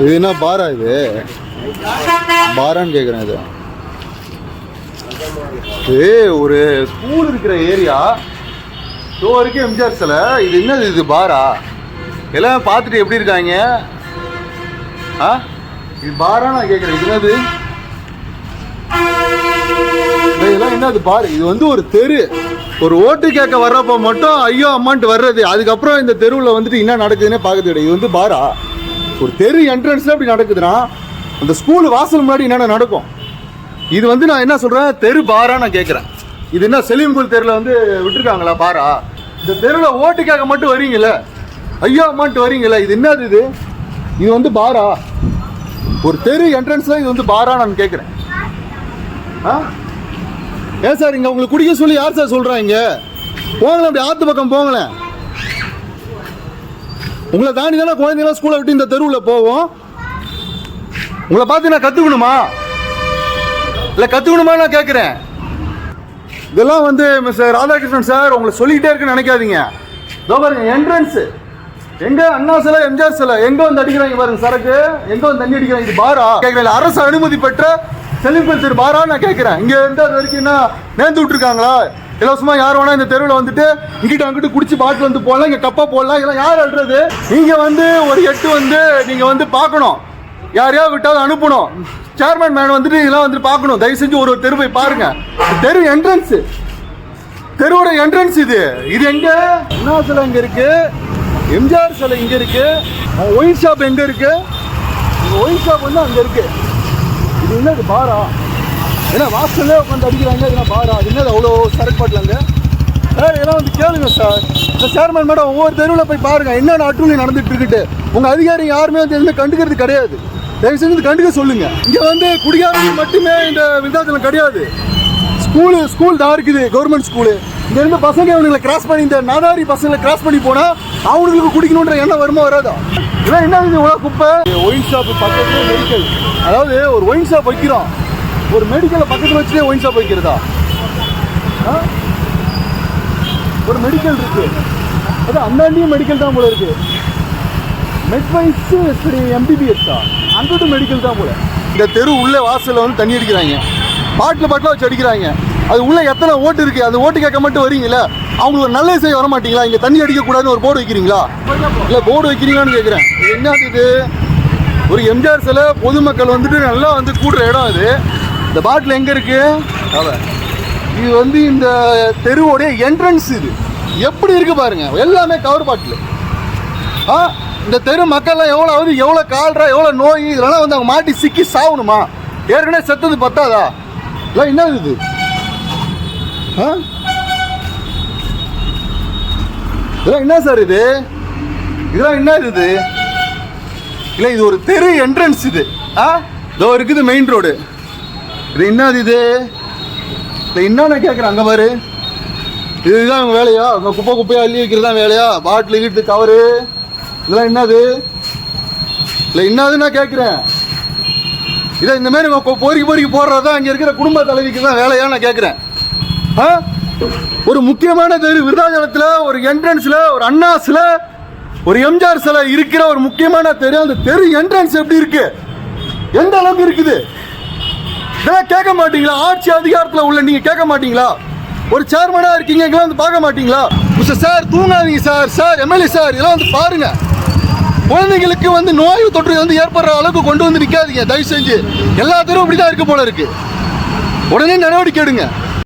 இது என்ன பாரா இது? பாரான்னு கேட்குறேன் இது. ஏ ஒரு ஸ்கூல் இருக்கிற ஏரியா. ஸோ வரைக்கும் எம்ஜிஆர் சிலை இது என்னது இது பாரா? எல்லாம் பார்த்துட்டு எப்படி இருக்காங்க? ஆ? இது பாரா நான் கேட்குறேன் இது என்னது? இதெல்லாம் என்னது பாரு? இது வந்து ஒரு தெரு. ஒரு ஓட்டு கேட்க வர்றப்ப மட்டும் ஐயோ அம்மான்ட்டு வர்றது. அதுக்கப்புறம் இந்த தெருவில் வந்துட்டு என்ன நடக்குதுன்னே பார்க்கறது கிடையாது. இது வந்து பாரா. ஒரு தெரு என்ட்ரன்ஸில் அப்படி நடக்குதுன்னா அந்த ஸ்கூல் வாசல் முன்னாடி என்னென்ன நடக்கும்? இது வந்து நான் என்ன சொல்கிறேன் தெரு பாரா நான் கேட்குறேன் இது என்ன செலிம்குல் தெருவில் வந்து விட்டுருக்காங்களா பாரா? இந்த தெருவில் ஓட்டு கேட்க மட்டும் வரீங்கல்ல? ஐயோ அம்மான்ட்டு வரீங்களே இது என்னது இது? இது வந்து பாரா. ஒரு தெரு என்ட்ரன்ஸில் இது வந்து பாரா நான் கேட்குறேன் ஆ? ஏன் சார் இங்கே உங்களுக்கு குடிக்க சொல்லி யார் சார் சொல்றாங்க போங்களேன் அப்படி ஆற்று பக்கம் போங்களேன். உங்களை தாண்டி தானே குழந்தைங்களாம் ஸ்கூலை விட்டு இந்த தெருவில் போவோம்? உங்களை பார்த்து நான் கற்றுக்கணுமா இல்லை கற்றுக்கணுமா நான் கேட்குறேன். இதெல்லாம் வந்து மிஸ்டர் ராதாகிருஷ்ணன் சார் உங்களை சொல்லிக்கிட்டே இருக்குன்னு நினைக்காதீங்க. இதோ பாருங்க எங்க அண்ணா சிலை எம்ஜிஆர் சிலை எங்க வந்து அடிக்கிறாங்க பாருங்க சரக்கு எங்க வந்து தண்ணி அடிக்கிறாங்க? இது பாரா? கேட்கல அரசு அனுமதி பெற்ற செல்லிங் தெரு பாரா நான் கேட்கிறேன். இங்க இருந்து அது வரைக்கும் என்ன நேர்ந்து விட்டுருக்காங்களா? இலவசமா யார் வேணா இந்த தெருவில் வந்துட்டு இங்கிட்ட அங்கிட்டு குடிச்சு பாட்டு வந்து போடலாம் இங்க கப்பா போடலாம் இதெல்லாம் யார் அழுறது நீங்க வந்து ஒரு எட்டு வந்து நீங்க வந்து பார்க்கணும். யாரையா விட்டாலும் அனுப்பணும். சேர்மன் மேன் வந்துட்டு இதெல்லாம் வந்துட்டு பார்க்கணும். தயவு செஞ்சு ஒரு ஒரு தெரு போய் பாருங்க. தெரு என்ட்ரன்ஸ் தெருவோட என்ட்ரன்ஸ் இது. இது எங்க? அண்ணா சிலை இங்க இருக்கு. எம்ஜிஆர் சிலை இங்க இருக்கு. ஒயின் ஷாப் எங்க இருக்கு? ஒயின் ஷாப் வந்து அங்க இருக்கு. இது என்னது பாரா? ஏன்னா வாசல்ல உட்காந்து அடிக்கிறாங்க இதெல்லாம் பாரா அது என்னது அவ்வளோ சரக்கு பாட்டிலாங்க சார் இதெல்லாம் வந்து கேளுங்க சார். இந்த சேர்மன் மேடம் ஒவ்வொரு தெருவில் போய் பாருங்கள் என்னென்ன அட்டூழி நடந்துட்டு இருக்குட்டு உங்கள் அதிகாரி யாருமே வந்து எதுவுமே கண்டுக்கிறது கிடையாது. தயவு செஞ்சு கண்டுக்க சொல்லுங்கள் இங்கே வந்து குடிகாரர்கள் மட்டுமே இந்த விருதாச்சலம் கிடையாது. ஸ்கூலு ஸ்கூல் தான் இருக்குது கவர்மெண்ட் ஸ்கூலு. இங்கேருந்து பசங்க அவனுங்களை கிராஸ் பண்ணி இந்த நாதாரி பசங்களை கிராஸ் பண்ணி போனால் அவங்களுக்கு குடிக்கணுன்ற எண்ணம் வருமா வராதா? இதெல்லாம் என்ன இது இவ்வளோ குப்பை? ஒயின் ஷாப் பக்கத்துல மெடிக்கல் அதாவது ஒரு ஒயின் ஷாப் வைக்கிறோம். ஒரு மெடிக்கலை பக்கத்தில் வச்சுட்டே ஒயின் ஷாப் வைக்கிறதா? ஒரு மெடிக்கல் இருக்கு. அது அந்தாண்டியும் மெடிக்கல் தான் போல இருக்கு. மெட்வைஸ் எம்பிபிஎஸ் எம்பிபிஎஸ்ஸா அங்கிட்டு மெடிக்கல் தான் போல. இந்த தெரு உள்ள வாசல்ல வந்து தண்ணி அடிக்கிறாங்க. பாட்டில் பாட்டில் வச்சு அடிக்கிறாங்க. அது உள்ள எத்தனை ஓட்டு இருக்கு? அந்த ஓட்டு கேட்க மட்டும் வரீங்களா அவங்களுக்கு ஒரு நல்ல இசை வர மாட்டீங்களா இங்கே தண்ணி அடிக்கக்கூடாதுன்னு ஒரு போர்டு வைக்கிறீங்களா? இல்லை போர்டு வைக்கிறீங்களான்னு கேட்குறேன். என்ன இது? ஒரு எம்ஜிஆர் சிலை பொதுமக்கள் வந்துட்டு நல்லா வந்து கூடுற இடம் அது. இந்த பாட்டில் எங்க இருக்கு? அவன் இது வந்து இந்த தெருவோடைய என்ட்ரன்ஸ் இது. எப்படி இருக்கு பாருங்க. எல்லாமே கவர் பாட்டில். ஆ இந்த தெரு மக்கள்லாம் எவ்வளோ வந்து எவ்வளோ கால்ரா எவ்வளோ நோய் இதெல்லாம் வந்து அவங்க மாட்டி சிக்கி சாவணுமா? ஏற்கனவே செத்தது பத்தாதா? இல்லை என்ன இது? ஆ? இதெல்லாம் என்ன சார் இது? இதெல்லாம் என்ன இது? இல்லை இது ஒரு தெரு என்ட்ரன்ஸ் இது. ஆ? இதோ இருக்குது மெயின் ரோடு இது என்னது இது? இல்லை என்னன்னு கேட்குறேன் அங்கே பாரு. இதுதான் உங்க வேலையா? உங்க குப்பை குப்பையாக அள்ளி வைக்கிறது தான் வேலையா? Bottle kit cover. இதெல்லாம் என்னது? இல்லை என்னது நான் கேட்குறேன். இதை இந்த மாதிரி பொறுக்கி பொறுக்கி போடுறது தான் இங்கே இருக்கிற குடும்ப தலைவிக்கு தான் வேலையா நான் கேட்குறேன். ஆ? ஒரு முக்கியமான தெரு விருதாச்சலத்தில் ஒரு என்ட்ரன்ஸில் ஒரு அண்ணா சிலை ஒரு எம்ஜிஆர் சிலை இருக்கிற ஒரு முக்கியமான தெரு. அந்த தெரு என்ட்ரன்ஸ் எப்படி இருக்கு? எந்த அளவுக்கு இருக்குது? இதெல்லாம் கேட்க மாட்டீங்களா? ஆட்சி அதிகாரத்தில் உள்ள நீங்கள் கேட்க மாட்டீங்களா? ஒரு சேர்மனாக இருக்கீங்க இங்கெல்லாம் வந்து பார்க்க மாட்டீங்களா? மிஸ்டர் சார் தூங்காதீங்க சார் சார் எம்எல்ஏ சார் இதெல்லாம் வந்து பாருங்க. குழந்தைங்களுக்கு வந்து நோய் தொற்று வந்து ஏற்படுற அளவுக்கு கொண்டு வந்து நிற்காதீங்க தயவு செஞ்சு. எல்லா இப்படி தான் இருக்க போல இருக்கு. உடனே நடவடிக்கை எடுங்க.